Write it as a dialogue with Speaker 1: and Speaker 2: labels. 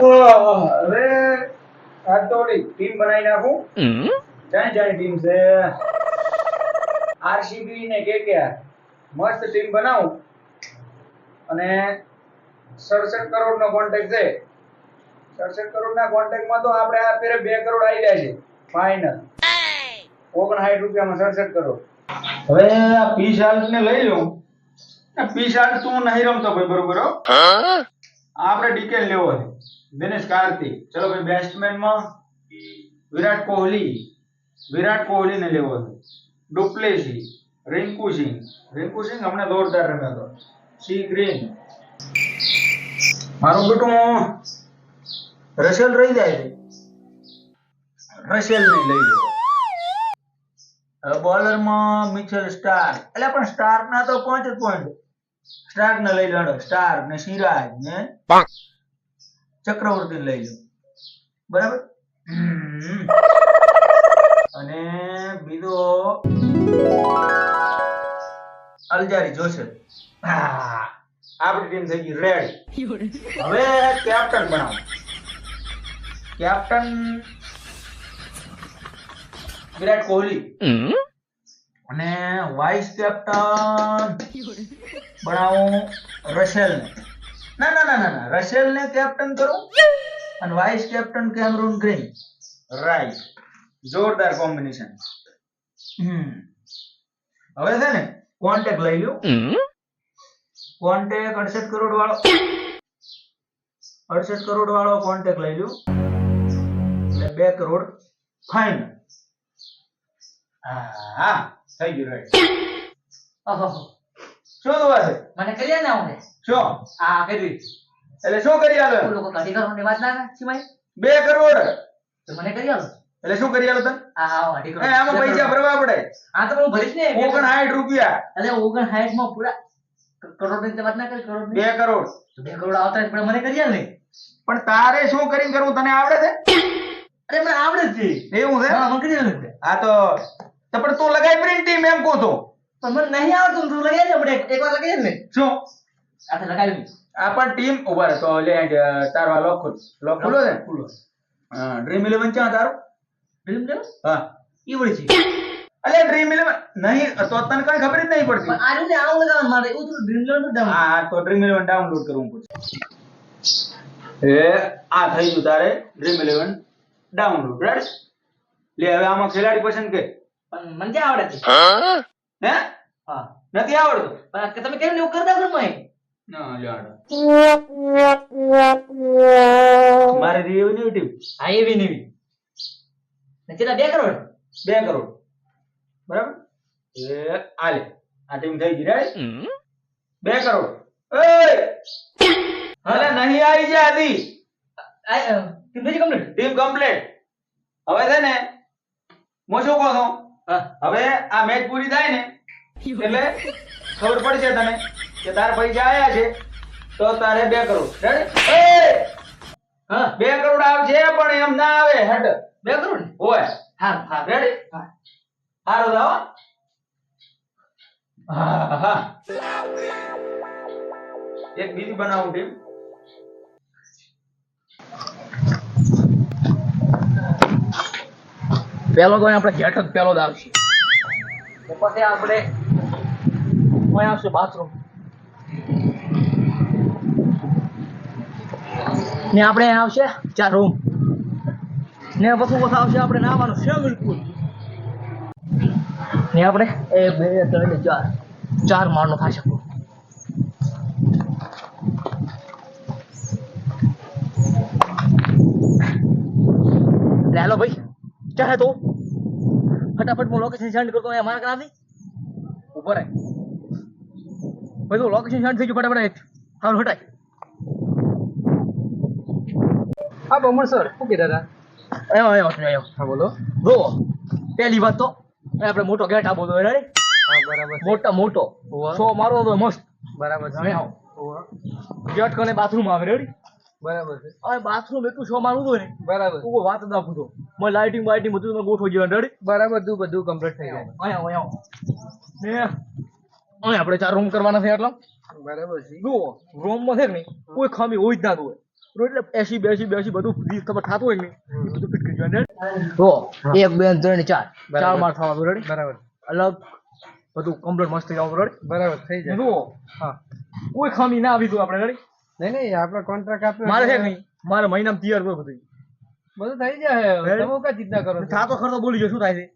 Speaker 1: હવે આ તો ટીમ બનાવી નાખું. જાણી જાણી ટીમ છે. આરસીબી ને કેકેઆર મસ્ત ટીમ બનાવું. અને સડસઠ કરોડ નો કોન્ટેક્ટ છે. સડસઠ કરોડ ના કોન્ટેક્ટમાં તો આપણે આ ફેરે બે કરોડ આવી જાય છે. ફાઇનલ ઓગણસાઠ રૂપિયામાં સડસઠ કરોડ. હવે આ પી શાર્ક ને લઈ લઉં પી શાર્ક તું નહીં રમતો ભાઈ બરોબર? આપણે ડીકેલ લેવો છે. દિનેશ કાર્તિક. ચલો ભાઈ બેટ્સમેનમાં વિરાટ કોહલી. વિરાટ કોહલી ને લેવો છે. ડુપ્લેસી રિંકુ સિંહ. રિંકુ સિંહ હમણાં જોરદાર રમ્યો હતો. C Green. મારું બેટું રસેલ રહી જાય છે. રસેલ ને લઈ લો હવે બોલરમાં મિચેલ સ્ટાર એટલે પણ સ્ટાર ના તો પાંચ પોઈન્ટ સ્ટાર ને લઈ લો સ્ટાર ને સિરાજ ને ચક્રવર્તી લઈ લો. બરાબર? અને બીજો અલજારી જોશે. આપણી ટીમ થઈ ગઈ રેડ હવે કેપ્ટન બનાવો. કેપ્ટન વિરાટ કોહલી. અને વાઇસ કેપ્ટન બનાવું રસેલ ને ના ના ના ના ના. રસેલ ને કેપ્ટન કરું અને vice captain Cameron Green right જોરદાર કોમ્બિનેશન હમ. હવે છે ને કોન્ટેક લઈ લ્યો. કોન્ટેક અડસઠ કરોડ વાળો. અડસઠ કરોડ વાળો કોન્ટેક લઈ લ્યો. એટલે બે કરોડ ફાઇન હા થઈ ગયું રાઈટ
Speaker 2: ઓહો.
Speaker 1: શું જોવા છે?
Speaker 2: મને કરી ને આવડે
Speaker 1: શું?
Speaker 2: આ કરી
Speaker 1: એટલે શું કરી આલો?
Speaker 2: તું લોકો કઢી કરોડની વાત ના કરે સિવાય.
Speaker 1: બે કરોડ.
Speaker 2: તો મને કરી આલો.
Speaker 1: એટલે શું કરી આલો તને?
Speaker 2: આ હા અઢી કરોડ
Speaker 1: આમાં પૈસા ભરવા પડે.
Speaker 2: હા તો હું ભરીશ ને.
Speaker 1: ઓગણ સાઠ રૂપિયા.
Speaker 2: એટલે ઓગણ સાઠમાં પૂરા કરોડની વાત ના કરી કરોડ
Speaker 1: બે કરોડ.
Speaker 2: બે કરોડ આવતા પણ મને કરી આલ.
Speaker 1: પણ તારે શું કરીને કરવું? તને આવડે છે?
Speaker 2: અરે મને આવડે જ છે.
Speaker 1: એવું છે?
Speaker 2: હા મને કરી આલ.
Speaker 1: તો પણ તું લગાઈ પ્રિન્ટિંગ એમ કહું તો
Speaker 2: પણ મને નહીં આવતું તું લગાવી આપણે એક વાર લગાવી ને.
Speaker 1: શું
Speaker 2: આ લગાવી
Speaker 1: આ પણ ટીમ ઊભા રહે. તો લે તારો આ લોક ખોલ. લોક ખુલ્લો ડ્રીમ ઇલેવન ક્યાં તારું?
Speaker 2: ફિલ્મ કેવું
Speaker 1: હા.
Speaker 2: ઈ છે.
Speaker 1: અલે ડ્રીમ ઇલેવન નહીં તો તને કઈ ખબર જ નહીં પડતી.
Speaker 2: પણ આ રીતે આવું લગાવવાનું મારે એવું તો ડ્રીમ લેવલ ડાઉન
Speaker 1: હા તો ડ્રીમ ઇલેવન ડાઉનલોડ કરવું પડશે. એ આ થઈ ગયું તારે ડ્રીમ ઇલેવન ડાઉનલોડ રાઈટ લે હવે આમાં ખેલાડી પસંદ કે?
Speaker 2: પણ મને ક્યાં આવડે છે?
Speaker 1: હે?
Speaker 2: હા.
Speaker 1: નથી આવડતું.
Speaker 2: પણ આ તમે કેમ એવું કરતા
Speaker 1: ના લ્યો મારે રેવન્યુ ટીમ
Speaker 2: હા એવી નેવી. કેટલા બે કરોડ?
Speaker 1: બે કરોડ. બરાબર? એ આલે. આ ટીમ થઈ ગઈ. રાઈટ બે કરોડ. એ હવે નહીં આવી જા
Speaker 2: આદી ટીમ થઈ કમ્પ્લીટ
Speaker 1: ટીમ કમ્પ્લીટ હવે છે ને હું શું કહું છું? હવે આ મેચ પૂરી થાય ને એટલે ખબર પડશે તને કે તારા પૈસા આવ્યા છે તો તારે બે કરોડ. રેડી
Speaker 2: હા
Speaker 1: બે કરોડ આવશે પણ એમ ના આવે હેડ.
Speaker 2: બે કરોડ
Speaker 1: હોય.
Speaker 2: હા હા.
Speaker 1: રેડી
Speaker 2: હા.
Speaker 1: સારું જાઓ હા હા. એક બીજી બનાવું ટીમ
Speaker 2: પેલો તો આપણે ઘેટ જ પેલો જ આવશે. પછી આપણે કોઈ આવશે બાથરૂમ ને આપણે આવશે ચાર રૂમ ને પછી પછી આવશે આપણે નાવાનું સ્વિમિંગ પુલ ને આપણે એક બે, ત્રણ, ચાર. ચાર માળનો pool. હેલો હાલો ભાઈ. ચાલે તો? ફટાફટ હું લોકેશન સેન્ડ કરતો અહીંયા મારા કરાવી ઉપર આય ભાઈ તું લોકેશન સેન્ડ થઈ ગયું ફટાફટ હાલ હટાય.
Speaker 3: હા બમણ સર શું કહેતા હતા?
Speaker 2: આવ્યો આવ્યો આવ્યો
Speaker 3: હા બોલો.
Speaker 2: જો પહેલી વાત તો આપણે મોટો ગેટ આપો તો રેડી
Speaker 3: હા બરાબર
Speaker 2: મોટા મોટો. સો મારો તો મસ્ત.
Speaker 3: બરાબર. હોવે.
Speaker 2: ગેટ કને બાથરૂમ આવે રેડી
Speaker 3: બરાબર છે.
Speaker 2: હવે બાથરૂમ એટલું શો ને.
Speaker 3: બરાબર.
Speaker 2: તું વાત ના પૂછો. મને લાઇટિંગ બાઇટિંગ બધું તમે ગોઠવી ગયો રેડી
Speaker 3: બરાબર બધું બધું કમ્પ્લીટ થઈ જાય.
Speaker 2: અહીંયા અહીંયા ને આપણે ચાર રૂમ કરવાના છે એટલા
Speaker 3: બરાબર છે.
Speaker 2: જુઓ રૂમમાં છે કે કોઈ ખામી હોય જ ના હોય. એટલે એસી બેસી બેસી બધું ફ્રી ખબર થતું હોય ને એ બધું ફિટ કરી. તો એક બે ત્રણ ચાર. ચાર માર થવાનું રેડી
Speaker 3: બરાબર.
Speaker 2: અલગ બધું કમ્પ્લીટ મસ્ત થઈ જવાનું રેડી
Speaker 3: બરાબર થઈ જાય.
Speaker 2: જુઓ.
Speaker 3: હા.
Speaker 2: કોઈ ખામી ના આવી દઉં આપણે રેડી
Speaker 3: નહીં નહીં આપણે કોન્ટ્રાક્ટ આપ્યો
Speaker 2: મારે છે નહીં મારે મહિનામાં તૈયાર બધું
Speaker 3: બધું થઈ જાય? તમે કઈ ચિંતા કરો?
Speaker 2: થાતો ખર્ચો બોલી ગયો શું થાય છે